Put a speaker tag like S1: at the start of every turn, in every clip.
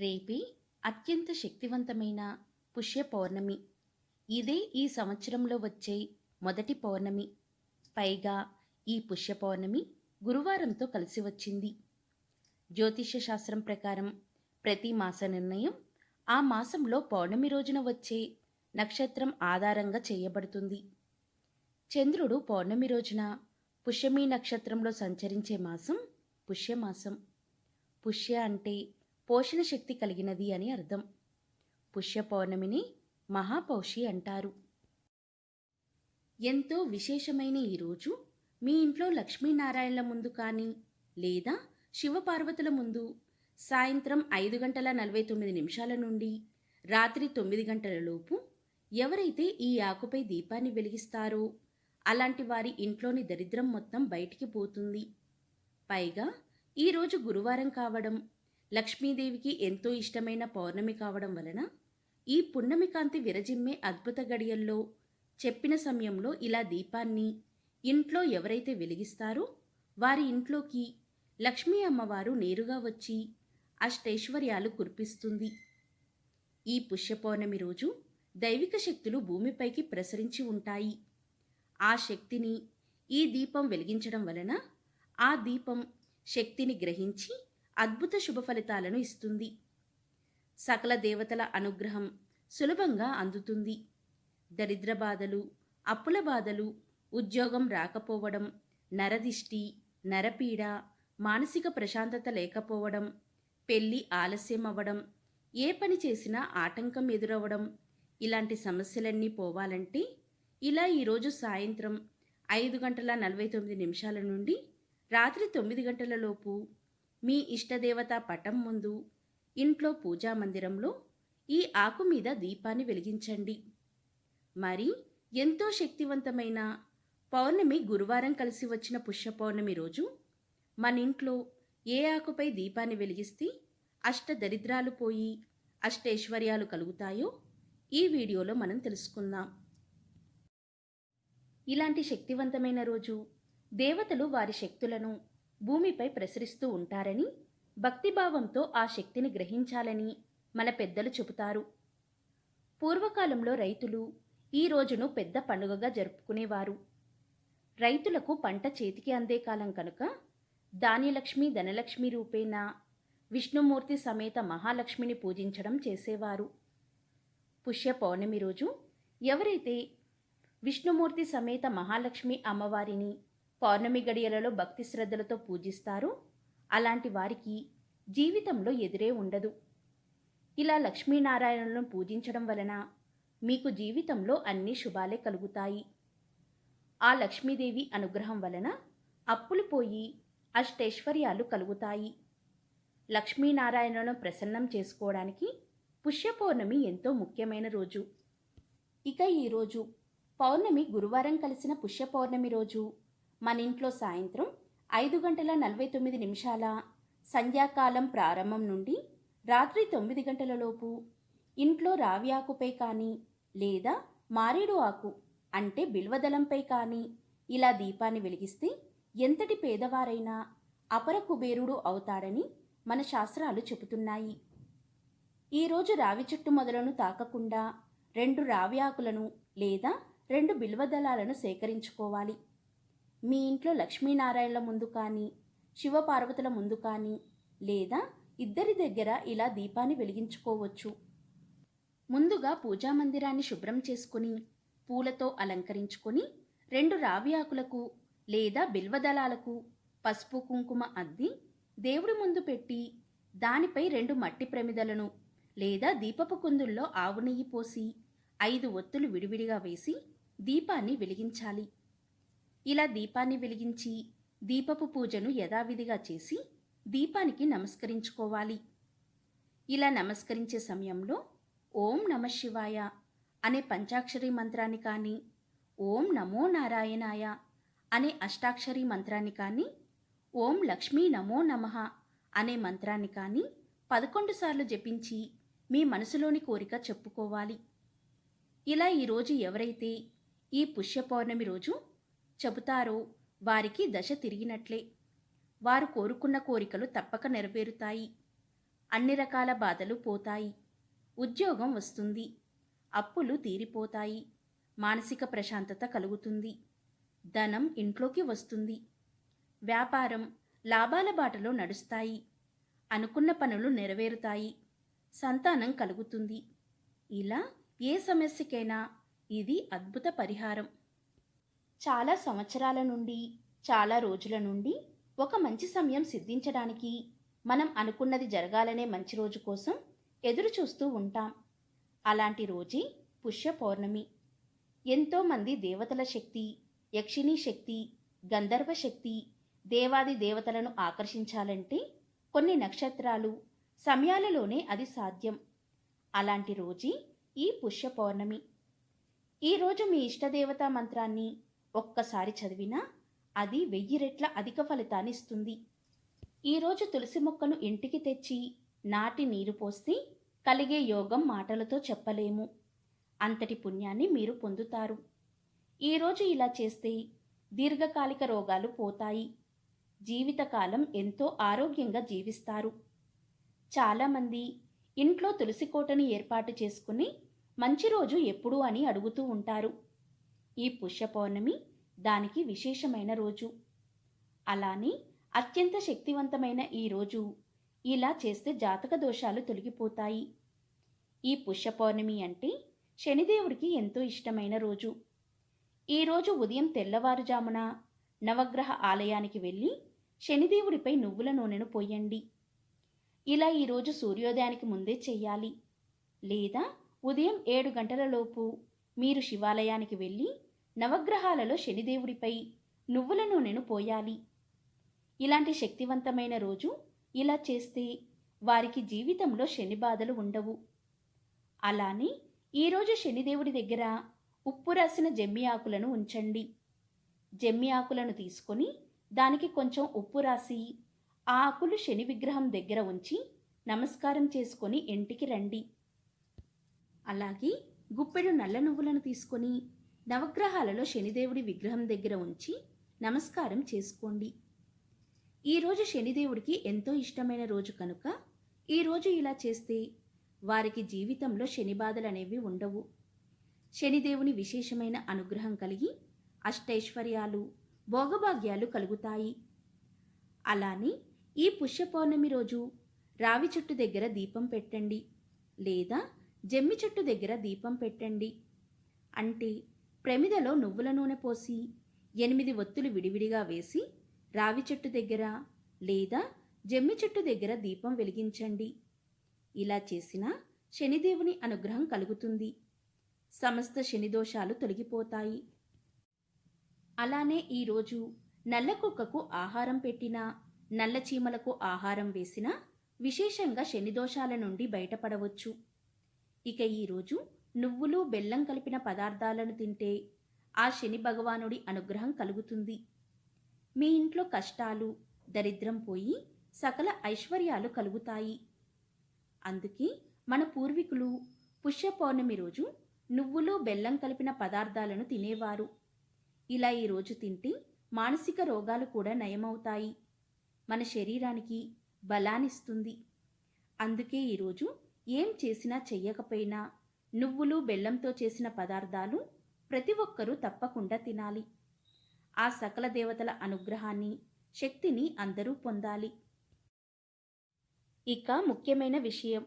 S1: రేపే అత్యంత శక్తివంతమైన పుష్య పౌర్ణమి ఇదే ఈ సంవత్సరంలో వచ్చే మొదటి పౌర్ణమి. పైగా ఈ పుష్య పౌర్ణమి గురువారంతో కలిసి వచ్చింది. జ్యోతిష్య శాస్త్రం ప్రకారం ప్రతి మాస నిర్ణయం ఆ మాసంలో పౌర్ణమి రోజున వచ్చే నక్షత్రం ఆధారంగా చేయబడుతుంది. చంద్రుడు పౌర్ణమి రోజున పుష్యమి నక్షత్రంలో సంచరించే మాసం పుష్యమాసం. పుష్య అంటే పోషణ శక్తి కలిగినది అని అర్థం. పుష్య పౌర్ణమిని మహాపౌషి అంటారు. ఎంతో విశేషమైన ఈరోజు మీ ఇంట్లో లక్ష్మీనారాయణల ముందు కానీ లేదా శివపార్వతుల ముందు సాయంత్రం ఐదు గంటల నలభై తొమ్మిది నిమిషాల నుండి రాత్రి తొమ్మిది గంటల లోపు ఎవరైతే ఈ ఆకుపై దీపాన్ని వెలిగిస్తారో అలాంటి వారి ఇంట్లోని దరిద్రం మొత్తం బయటికి పోతుంది. పైగా ఈరోజు గురువారం కావడం లక్ష్మీదేవికి ఎంతో ఇష్టమైన పౌర్ణమి కావడం వలన ఈ పున్నమి కాంతి విరజిమ్మే అద్భుత గడియల్లో చెప్పిన సమయంలో ఇలా దీపాన్ని ఇంట్లో ఎవరైతే వెలిగిస్తారో వారి ఇంట్లోకి లక్ష్మీ అమ్మవారు నేరుగా వచ్చి అష్టైశ్వర్యాలు కురిపిస్తుంది. ఈ పుష్యపౌర్ణమి రోజు దైవిక శక్తులు భూమిపైకి ప్రసరించి ఉంటాయి. ఆ శక్తిని ఈ దీపం వెలిగించడం వలన ఆ దీపం శక్తిని గ్రహించి అద్భుత శుభ ఫలితాలను ఇస్తుంది. సకల దేవతల అనుగ్రహం సులభంగా అందుతుంది. దరిద్ర బాధలు అప్పుల బాధలు ఉద్యోగం రాకపోవడం నరదిష్టి నరపీడ మానసిక ప్రశాంతత లేకపోవడం పెళ్ళి ఆలస్యం అవ్వడం ఏ పని చేసినా ఆటంకం ఎదురవ్వడం ఇలాంటి సమస్యలన్నీ పోవాలంటే ఇలా ఈరోజు సాయంత్రం ఐదు గంటల నలభై తొమ్మిది నిమిషాల నుండి రాత్రి తొమ్మిది గంటలలోపు మీ ఇష్టదేవత పటం ముందు ఇంట్లో పూజా మందిరంలో ఈ ఆకు మీద దీపాన్ని వెలిగించండి. మరి ఎంతో శక్తివంతమైన పౌర్ణమి గురువారం కలిసి వచ్చిన పుష్య పౌర్ణమి రోజు మన ఇంట్లో ఏ ఆకుపై దీపాన్ని వెలిగిస్తే అష్ట దరిద్రాలు పోయి అష్టైశ్వర్యాలు కలుగుతాయో ఈ వీడియోలో మనం తెలుసుకుందాం. ఇలాంటి శక్తివంతమైన రోజు దేవతలు వారి శక్తులను భూమిపై ప్రసరిస్తూ ఉంటారని భక్తిభావంతో ఆ శక్తిని గ్రహించాలని మన పెద్దలు చెబుతారు. పూర్వకాలంలో రైతులు ఈ రోజును పెద్ద పండుగగా జరుపుకునేవారు. రైతులకు పంట చేతికి అందే కాలం కనుక ధాన్యలక్ష్మి ధనలక్ష్మి రూపేణా విష్ణుమూర్తి సమేత మహాలక్ష్మిని పూజించడం చేసేవారు. పుష్య పౌర్ణమి రోజు ఎవరైతే విష్ణుమూర్తి సమేత మహాలక్ష్మి అమ్మవారిని పౌర్ణమి గడియలలో భక్తి శ్రద్ధలతో పూజిస్తారో. అలాంటి వారికి జీవితంలో ఎదురే ఉండదు. ఇలా లక్ష్మీనారాయణలను పూజించడం వలన మీకు జీవితంలో అన్ని శుభాలే కలుగుతాయి. ఆ లక్ష్మీదేవి అనుగ్రహం వలన అప్పులు పోయి అష్టైశ్వర్యాలు కలుగుతాయి. లక్ష్మీనారాయణను ప్రసన్నం చేసుకోవడానికి పుష్య పౌర్ణమి ఎంతో ముఖ్యమైన రోజు. ఇక ఈరోజు పౌర్ణమి గురువారం కలిసిన పుష్య పౌర్ణమి రోజు మన ఇంట్లో సాయంత్రం ఐదు గంటల నలభై తొమ్మిది నిమిషాల సంధ్యాకాలం ప్రారంభం నుండి రాత్రి తొమ్మిది గంటలలోపు ఇంట్లో రావి ఆకుపై కానీ లేదా మారేడు ఆకు అంటే బిల్వదళంపై కానీ ఇలా దీపాన్ని వెలిగిస్తే ఎంతటి పేదవారైనా అపర కుబేరుడు అవుతాడని మన శాస్త్రాలు చెబుతున్నాయి. ఈరోజు రావి చెట్టు మొదలను తాకకుండా రెండు రావి ఆకులను లేదా రెండు బిల్వదళాలను సేకరించుకోవాలి. మీ ఇంట్లో లక్ష్మీనారాయణల ముందు కానీ శివపార్వతుల ముందు కానీ లేదా ఇద్దరి దగ్గర ఇలా దీపాన్ని వెలిగించుకోవచ్చు. ముందుగా పూజా మందిరాన్ని శుభ్రం చేసుకుని పూలతో అలంకరించుకొని రెండు రావి ఆకులకు లేదా బిల్వదళాలకు పసుపు కుంకుమ అద్ది దేవుడి ముందు పెట్టి దానిపై రెండు మట్టి ప్రమిదలను లేదా దీపపు కుందుల్లో ఆవు నెయ్యి పోసి ఐదు ఒత్తులు విడివిడిగా వేసి దీపాన్ని వెలిగించాలి. ఇలా దీపాన్ని వెలిగించి దీపపు పూజను యథావిధిగా చేసి దీపానికి నమస్కరించుకోవాలి. ఇలా నమస్కరించే సమయంలో ఓం నమ శివాయ అనే పంచాక్షరి మంత్రాన్ని కానీ ఓం నమో నారాయణాయ అనే అష్టాక్షరి మంత్రాన్ని కానీ ఓం లక్ష్మీ నమో నమః అనే మంత్రాన్ని కానీ పదకొండు సార్లు జపించి మీ మనసులోని కోరిక చెప్పుకోవాలి. ఇలా ఈరోజు ఎవరైతే ఈ పుష్య పౌర్ణమి రోజు చెబుతారో వారికి దశ తిరిగినట్లే. వారు కోరుకున్న కోరికలు తప్పక నెరవేరుతాయి. అన్ని రకాల బాధలు పోతాయి. ఉద్యోగం వస్తుంది. అప్పులు తీరిపోతాయి. మానసిక ప్రశాంతత కలుగుతుంది. ధనం ఇంట్లోకి వస్తుంది. వ్యాపారం లాభాల బాటలో నడుస్తాయి. అనుకున్న పనులు నెరవేరుతాయి. సంతానం కలుగుతుంది. ఇలా ఏ సమస్యకైనా ఇది అద్భుత పరిహారం. చాలా సంవత్సరాల నుండి చాలా రోజుల నుండి ఒక మంచి సమయం సిద్ధించడానికి మనం అనుకున్నది జరగాలనే మంచి రోజు కోసం ఎదురు చూస్తూ ఉంటాం. అలాంటి రోజే పుష్య పౌర్ణమి. ఎంతోమంది దేవతల శక్తి యక్షిణీ శక్తి గంధర్వ శక్తి దేవాది దేవతలను ఆకర్షించాలంటే కొన్ని నక్షత్రాలు సమయాలలోనే అది సాధ్యం. అలాంటి రోజే ఈ పుష్య పౌర్ణమి. ఈరోజు మీ ఇష్టదేవతా మంత్రాన్ని ఒక్కసారి చదివినా అది వెయ్యి రెట్ల అధిక ఫలితాన్ని ఇస్తుంది ఈరోజు తులసి మొక్కను ఇంటికి తెచ్చి నాటి నీరు పోస్తే కలిగే యోగం మాటలతో చెప్పలేము. అంతటి పుణ్యాన్ని మీరు పొందుతారు. ఈరోజు ఇలా చేస్తే దీర్ఘకాలిక రోగాలు పోతాయి. జీవితకాలం ఎంతో ఆరోగ్యంగా జీవిస్తారు. చాలామంది ఇంట్లో తులసి కోటని ఏర్పాటు చేసుకుని మంచి రోజు ఎప్పుడు అని అడుగుతూ ఉంటారు. ఈ పుష్య పౌర్ణమి దానికి విశేషమైన రోజు. అలానే అత్యంత శక్తివంతమైన ఈ రోజు ఇలా చేస్తే జాతక దోషాలు తొలగిపోతాయి. ఈ పుష్య పౌర్ణమి అంటే శనిదేవుడికి ఎంతో ఇష్టమైన రోజు. ఈరోజు ఉదయం తెల్లవారుజామున నవగ్రహ ఆలయానికి వెళ్ళి శనిదేవుడిపై నువ్వుల నూనెను పోయండి. ఇలా ఈరోజు సూర్యోదయానికి ముందే చెయ్యాలి లేదా ఉదయం ఏడు గంటలలోపు మీరు శివాలయానికి వెళ్ళి నవగ్రహాలలో శనిదేవుడిపై నువ్వుల నూనెను పోయాలి. ఇలాంటి శక్తివంతమైన రోజు ఇలా చేస్తే వారికి జీవితంలో శని బాధలు ఉండవు. అలానే ఈరోజు శనిదేవుడి దగ్గర ఉప్పు రాసిన జమ్మి ఆకులను ఉంచండి. జమ్మి ఆకులను తీసుకొని దానికి కొంచెం ఉప్పు రాసి ఆ ఆకులు శని విగ్రహం దగ్గర ఉంచి నమస్కారం చేసుకొని ఇంటికి రండి. అలాగే గుప్పెడు నల్ల నువ్వులను తీసుకొని నవగ్రహాలలో శనిదేవుడి విగ్రహం దగ్గర ఉంచి నమస్కారం చేసుకోండి. ఈరోజు శనిదేవుడికి ఎంతో ఇష్టమైన రోజు కనుక ఈరోజు ఇలా చేస్తే వారికి జీవితంలో శని బాధలు అనేవి ఉండవు. శనిదేవుని విశేషమైన అనుగ్రహం కలిగి అష్టైశ్వర్యాలు భోగభాగ్యాలు కలుగుతాయి. అలానే ఈ పుష్య పౌర్ణమి రోజు రావి చెట్టు దగ్గర దీపం పెట్టండి లేదా జమ్మి చెట్టు దగ్గర దీపం పెట్టండి. అంటే ప్రమిదలో నువ్వుల నూనె పోసి ఎనిమిది ఒత్తులు విడివిడిగా వేసి రావి చెట్టు దగ్గర లేదా జమ్మి చెట్టు దగ్గర దీపం వెలిగించండి. ఇలా చేసిన శనిదేవుని అనుగ్రహం కలుగుతుంది. సమస్త శనిదోషాలు తొలగిపోతాయి. అలానే ఈరోజు నల్ల కుక్కకు ఆహారం పెట్టినా నల్ల చీమలకు ఆహారం వేసినా విశేషంగా శనిదోషాల నుండి బయటపడవచ్చు. ఇక ఈరోజు నువ్వులు బెల్లం కలిపిన పదార్థాలను తింటే ఆ శని భగవానుడి అనుగ్రహం కలుగుతుంది. మీ ఇంట్లో కష్టాలు దరిద్రం పోయి సకల ఐశ్వర్యాలు కలుగుతాయి. అందుకే మన పూర్వీకులు పుష్య పౌర్ణమి రోజు నువ్వులు బెల్లం కలిపిన పదార్థాలను తినేవారు. ఇలా ఈరోజు తింటే మానసిక రోగాలు కూడా నయమవుతాయి. మన శరీరానికి బలానిస్తుంది అందుకే ఈరోజు ఏం చేసినా చెయ్యకపోయినా నువ్వులు బెల్లంతో చేసిన పదార్థాలు ప్రతి ఒక్కరూ తప్పకుండా తినాలి. ఆ సకల దేవతల అనుగ్రహాన్ని శక్తిని అందరూ పొందాలి. ఇక ముఖ్యమైన విషయం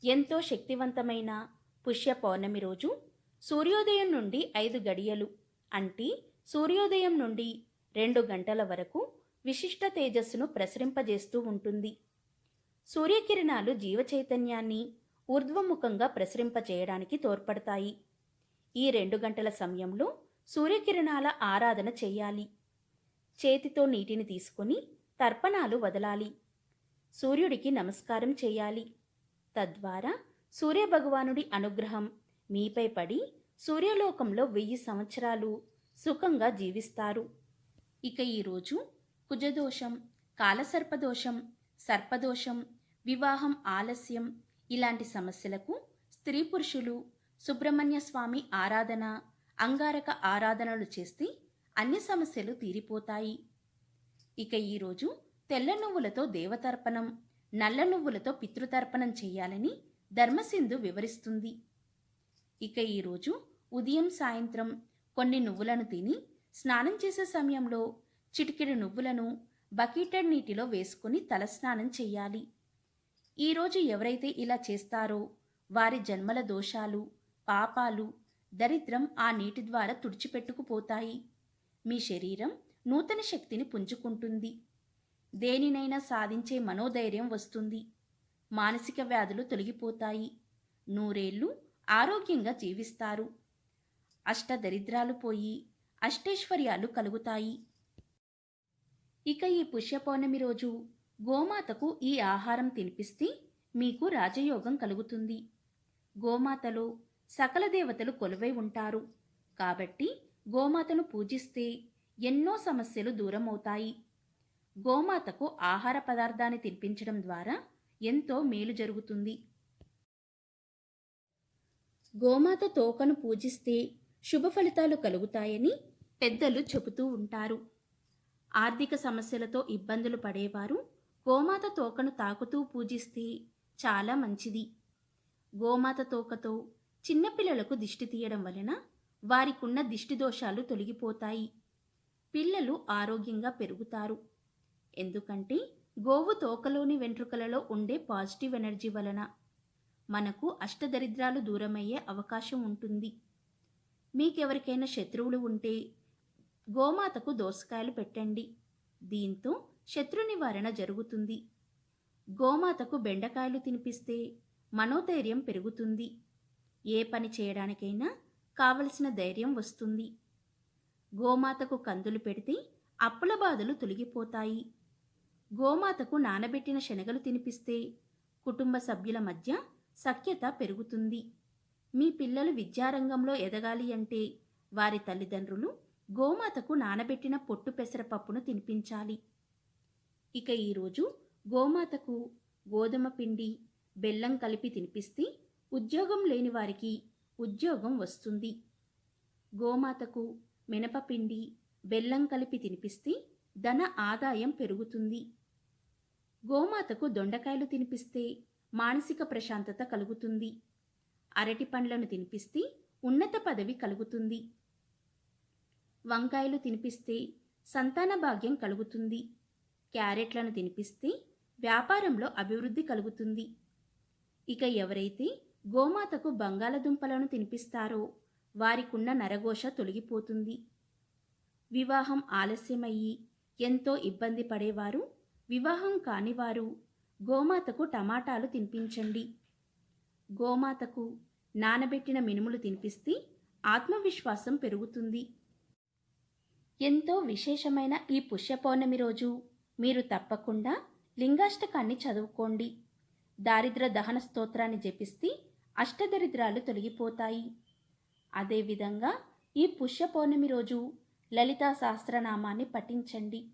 S1: ఎంతో శక్తివంతమైన పుష్య పౌర్ణమి రోజు సూర్యోదయం నుండి ఐదు గడియలు అంటే సూర్యోదయం నుండి రెండు గంటల వరకు విశిష్ట తేజస్సును ప్రసరింపజేస్తూ ఉంటుంది. సూర్యకిరణాలు జీవ చైతన్యాన్ని ఊర్ధ్వముఖంగా ప్రసరింపజేయడానికి తోడ్పడతాయి. ఈ రెండు గంటల సమయంలో సూర్యకిరణాల ఆరాధన చేయాలి. చేతితో నీటిని తీసుకొని తర్పణాలు వదలాలి. సూర్యుడికి నమస్కారం చేయాలి. తద్వారా సూర్యభగవానుడి అనుగ్రహం మీపై పడి సూర్యలోకంలో వెయ్యి సంవత్సరాలు సుఖంగా జీవిస్తారు. ఇక ఈరోజు కుజదోషం కాలసర్పదోషం సర్పదోషం వివాహం ఆలస్యం ఇలాంటి సమస్యలకు స్త్రీ పురుషులు సుబ్రహ్మణ్య స్వామి ఆరాధన అంగారక ఆరాధనలు చేస్తే అన్ని సమస్యలు తీరిపోతాయి. ఇక ఈరోజు తెల్ల నువ్వులతో దేవతర్పణం నల్ల నువ్వులతో పితృతర్పణం చేయాలని ధర్మసింధు వివరిస్తుంది. ఇక ఈరోజు ఉదయం సాయంత్రం కొన్ని నువ్వులను తిని స్నానం చేసే సమయంలో చిటికెడు నువ్వులను బకీటెడ్ నీటిలో వేసుకుని తలస్నానం చేయాలి. ఈరోజు ఎవరైతే ఇలా చేస్తారో వారి జన్మల దోషాలు పాపాలు దరిద్రం ఆ నీటి ద్వారా తుడిచిపెట్టుకుపోతాయి. మీ శరీరం నూతన శక్తిని పుంజుకుంటుంది. దేనినైనా సాధించే మనోధైర్యం వస్తుంది. మానసిక వ్యాధులు తొలగిపోతాయి. నూరేళ్ళు ఆరోగ్యంగా జీవిస్తారు. అష్టదరిద్రాలు పోయి అష్టైశ్వర్యాలు కలుగుతాయి. ఇక ఈ పుష్య పౌర్ణమి రోజు గోమాతకు ఈ ఆహారం తినిపిస్తే మీకు రాజయోగం కలుగుతుంది. గోమాతలో సకల దేవతలు కొలువై ఉంటారు. కాబట్టి గోమాతను పూజిస్తే ఎన్నో సమస్యలు దూరమవుతాయి. గోమాతకు ఆహార పదార్థాన్ని తినిపించడం ద్వారా ఎంతో మేలు జరుగుతుంది. గోమాత తోకను పూజిస్తే శుభ ఫలితాలు కలుగుతాయని పెద్దలు చెబుతూ ఉంటారు. ఆర్థిక సమస్యలతో ఇబ్బందులు పడేవారు గోమాత తోకను తాకుతూ పూజిస్తే చాలా మంచిది. గోమాత తోకతో చిన్నపిల్లలకు దిష్టి తీయడం వలన వారికున్న దిష్టి దోషాలు తొలగిపోతాయి. పిల్లలు ఆరోగ్యంగా పెరుగుతారు. ఎందుకంటే గోవు తోకలోని వెంట్రుకలలో ఉండే పాజిటివ్ ఎనర్జీ వలన మనకు అష్టదరిద్రాలు దూరమయ్యే అవకాశం ఉంటుంది. మీకెవరికైనా శత్రువులు ఉంటే గోమాతకు దోసకాయలు పెట్టండి. దీంతో శత్రు నివారణ జరుగుతుంది. గోమాతకు బెండకాయలు తినిపిస్తే మనోధైర్యం పెరుగుతుంది. ఏ పని చేయడానికైనా కావలసిన ధైర్యం వస్తుంది. గోమాతకు కందులు పెడితే అప్పుల బాధలు తొలగిపోతాయి. గోమాతకు నానబెట్టిన శనగలు తినిపిస్తే కుటుంబ సభ్యుల మధ్య సఖ్యత పెరుగుతుంది. మీ పిల్లలు విద్యారంగంలో ఎదగాలి అంటే వారి తల్లిదండ్రులు గోమాతకు నానబెట్టిన పొట్టు పెసరపప్పును తినిపించాలి. ఇక ఈరోజు గోమాతకు గోధుమ పిండి బెల్లం కలిపి తినిపిస్తే ఉద్యోగం లేని వారికి ఉద్యోగం వస్తుంది. గోమాతకు మినపపిండి బెల్లం కలిపి తినిపిస్తే ధన ఆదాయం పెరుగుతుంది. గోమాతకు దొండకాయలు తినిపిస్తే మానసిక ప్రశాంతత కలుగుతుంది. అరటి పండ్లను తినిపిస్తే ఉన్నత పదవి కలుగుతుంది. వంకాయలు తినిపిస్తే సంతాన భాగ్యం కలుగుతుంది. క్యారెట్లను తినిపిస్తే వ్యాపారంలో అభివృద్ధి కలుగుతుంది. ఇక ఎవరైతే గోమాతకు బంగాళదుంపలను తినిపిస్తారో వారికున్న నరఘోష తొలగిపోతుంది. వివాహం ఆలస్యమయ్యి ఎంతో ఇబ్బంది పడేవారు వివాహం కానివారు గోమాతకు టమాటాలు తినిపించండి. గోమాతకు నానబెట్టిన మినుములు తినిపిస్తే ఆత్మవిశ్వాసం పెరుగుతుంది. ఎంతో విశేషమైన ఈ పుష్య పౌర్ణమి రోజు మీరు తప్పకుండా లింగాష్టకాన్ని చదువుకోండి. దారిద్ర దహన స్తోత్రాన్ని జపిస్తే అష్టదరిద్రాలు తొలగిపోతాయి. అదేవిధంగా ఈ పుష్య పౌర్ణమి రోజు లలితా సహస్రనామాన్ని పఠించండి.